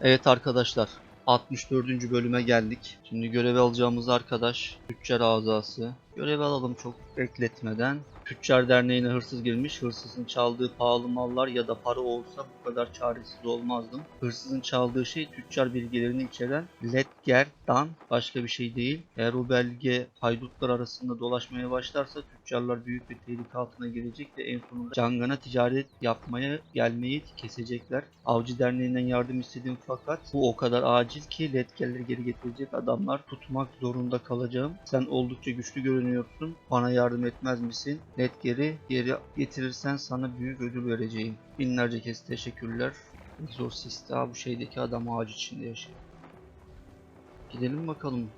Evet arkadaşlar 64. bölüme geldik. Şimdi görevi alacağımız arkadaş Tüccar Azası. Görevi alalım çok bekletmeden. Tüccar Derneği'ne hırsız girmiş. Hırsızın çaldığı pahalı mallar ya da para olsa bu kadar çaresiz olmazdım. Hırsızın çaldığı şey tüccar bilgilerini içeren Letger'dan başka bir şey değil. Eğer o belge haydutlar arasında dolaşmaya başlarsa tüccarlar büyük bir tehlike altına girecek ve en sonunda Cangan'a ticaret yapmaya gelmeyi kesecekler. Avcı Derneği'nden yardım istedim fakat bu o kadar acil ki Letger'leri geri getirecek adamlar tutmak zorunda kalacağım. Sen oldukça güçlü görünüyorsun. Bana yardım etmez misin? Letger'i geri getirirsen sana büyük ödül vereceğim. Binlerce kez teşekkürler. Exorcist. Aa, bu şeydeki adam ağaç içinde yaşıyor. Gidelim bakalım.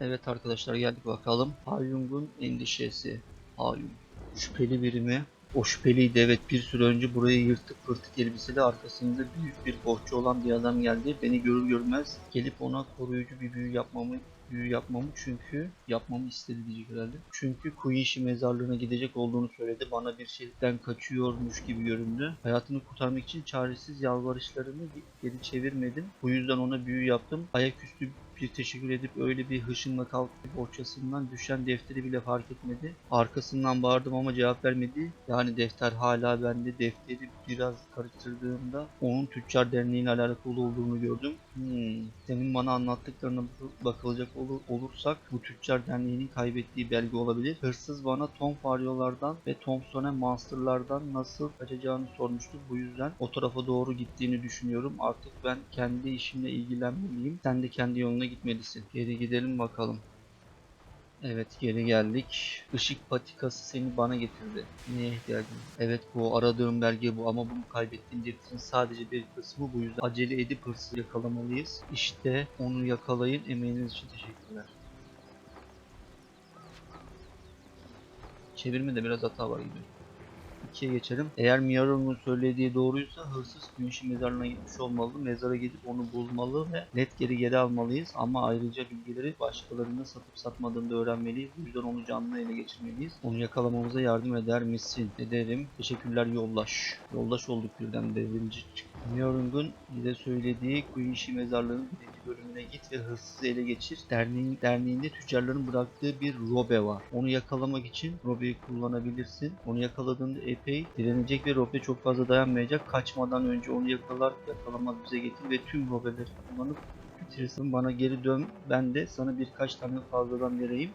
Evet arkadaşlar geldik bakalım. Hayung'un endişesi. Hayung. Şüpheli biri mi? O şüpheliydi evet bir süre önce buraya yırtık pırtık elbiseli arkasında büyük bir bohça olan bir adam geldi. Beni görür görmez gelip ona koruyucu bir büyü yapmamı büyü yapmamı çünkü yapmamı istedi diyecek herhalde. Çünkü Kuishi mezarlığına gidecek olduğunu söyledi. Bana bir şeyden kaçıyormuş gibi göründü. Hayatını kurtarmak için çaresiz yalvarışlarını geri çevirmedim. Bu yüzden ona büyü yaptım. Ayaküstü bir teşekkür edip öyle bir hışımla kalktı bohçasından düşen defteri bile fark etmedi. Arkasından bağırdım ama cevap vermedi. Yani defter hala bende. Defteri biraz karıştırdığımda onun tüccar derneğiyle alakalı olduğunu gördüm. Hmm. Senin bana anlattıklarına bakılacak olur, olursak bu tüccar derneğinin kaybettiği belge olabilir. Hırsız bana Tom Fario'lardan ve Thompson'a Monster'lardan nasıl kaçacağını sormuştu. Bu yüzden o tarafa doğru gittiğini düşünüyorum. Artık ben kendi işimle ilgilenmeliyim. Sen de kendi yoluna gitmelisin. Geri gidelim bakalım. Evet geri geldik. Işık patikası seni bana getirdi. Neye ihtiyacın? var? Evet bu aradığım belge bu ama bunu kaybettiğim defterin sadece bir kısmı bu yüzden acele edip hırsızı yakalamalıyız. İşte onu yakalayın. Emeğiniz için teşekkürler. Çevirmede biraz hata var gibi. 2'ye geçelim. Eğer Miyaro'nun söylediği doğruysa hırsız Güneş'in mezarına gitmiş olmalı. Mezara gidip onu bulmalı ve net geri geri almalıyız. Ama ayrıca bilgileri başkalarına satıp satmadığını da öğrenmeliyiz. Bu yüzden onu canlı ele geçirmeliyiz. Onu yakalamamıza yardım eder misin? Ederim. Teşekkürler yoldaş. Yoldaş olduk birden devrimci çıktı. Miyaro'nun bize söylediği Güneş'in mezarlığının birinci bölümüne git ve hırsızı ele geçir. Derneğin, derneğinde tüccarların bıraktığı bir robe var. Onu yakalamak için robeyi kullanabilirsin. Onu yakaladığında epey direnecek ve robe çok fazla dayanmayacak. Kaçmadan önce onu yakalar, yakalamaz bize getir ve tüm robeleri kullanıp bitirirsin. Bana geri dön. Ben de sana birkaç tane fazladan vereyim.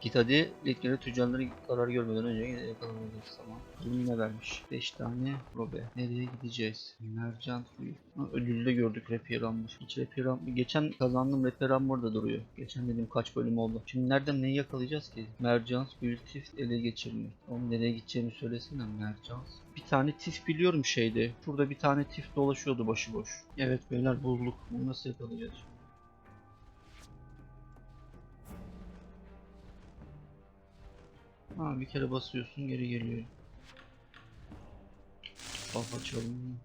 Git hadi Leklere tüccarları zarar görmeden önce yakalamalıyız tamam. Yine vermiş. 5 tane robe. Nereye gideceğiz? Mercant suyu. Ödülü de gördük Repiram'mış. Hiç Repiram... Geçen kazandım Repiram burada duruyor. Geçen dedim kaç bölüm oldu. Şimdi nereden neyi yakalayacağız ki? Mercant suyu tift ele geçirmek. Onun nereye gideceğini söylesene Mercant. Bir tane tif biliyorum şeyde. Şurada bir tane tif dolaşıyordu başıboş. Evet beyler bulduk. Bunu nasıl yakalayacağız? Ha bir kere basıyorsun geri geliyor. Bak açalım.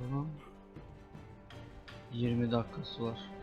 Bakalım. 20 dakikası var.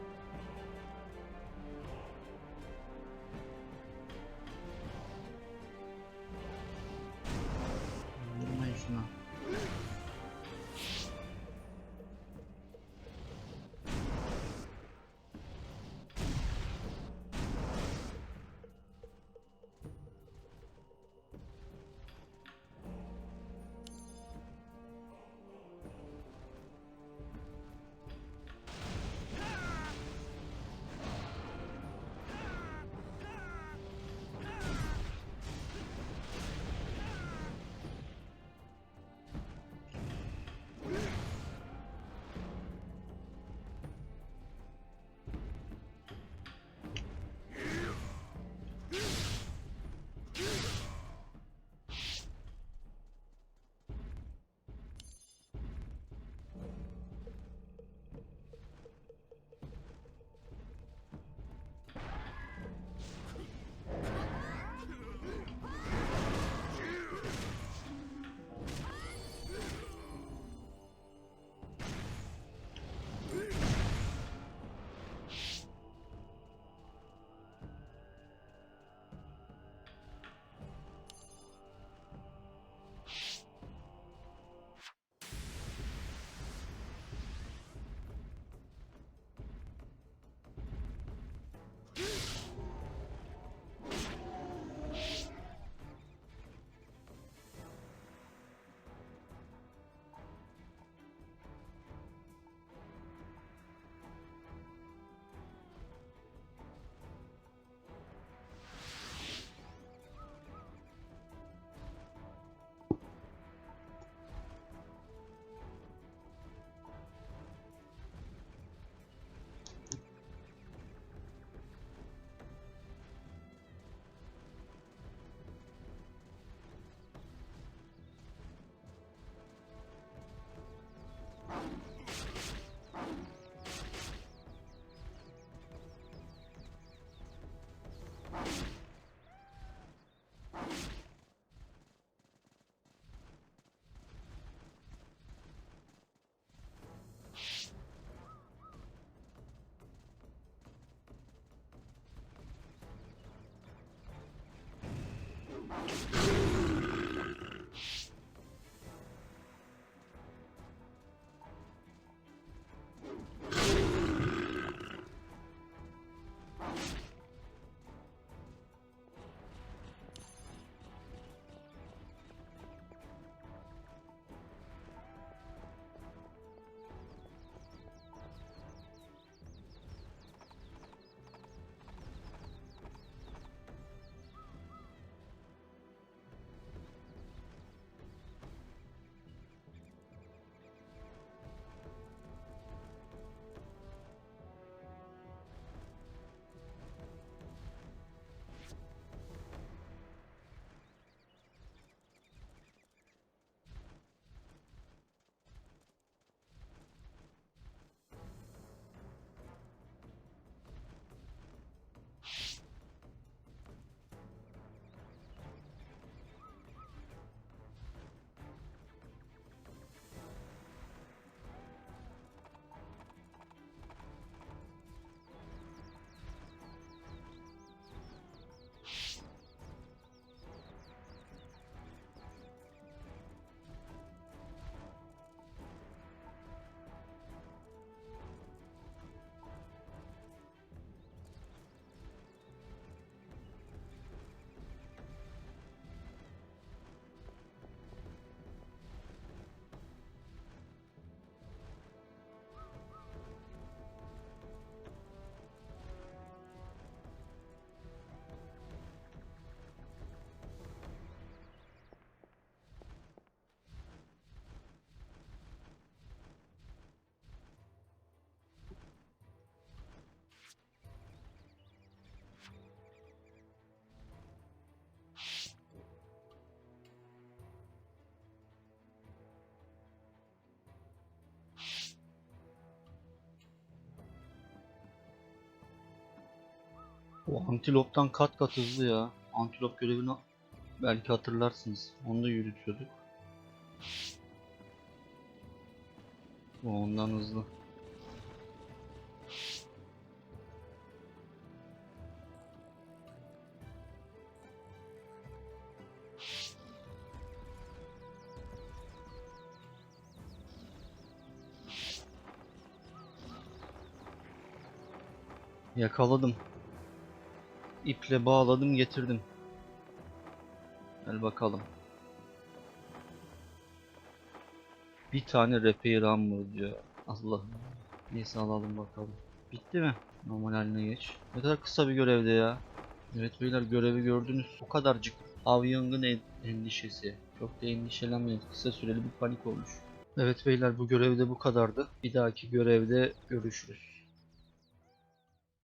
Bu antiloptan kat kat hızlı ya. Antilop görevini belki hatırlarsınız. Onu da yürütüyorduk. Bu ondan hızlı. Yakaladım. İple bağladım getirdim. Gel bakalım. Bir tane repair hammer diyor. Allah'ım. Neyse alalım bakalım. Bitti mi? Normal haline geç. Ne kadar kısa bir görevde ya. Evet beyler görevi gördünüz. O kadarcık. Av yangın en- endişesi. Çok da endişelenmeyin. Kısa süreli bir panik olmuş. Evet beyler bu görevde bu kadardı. Bir dahaki görevde görüşürüz.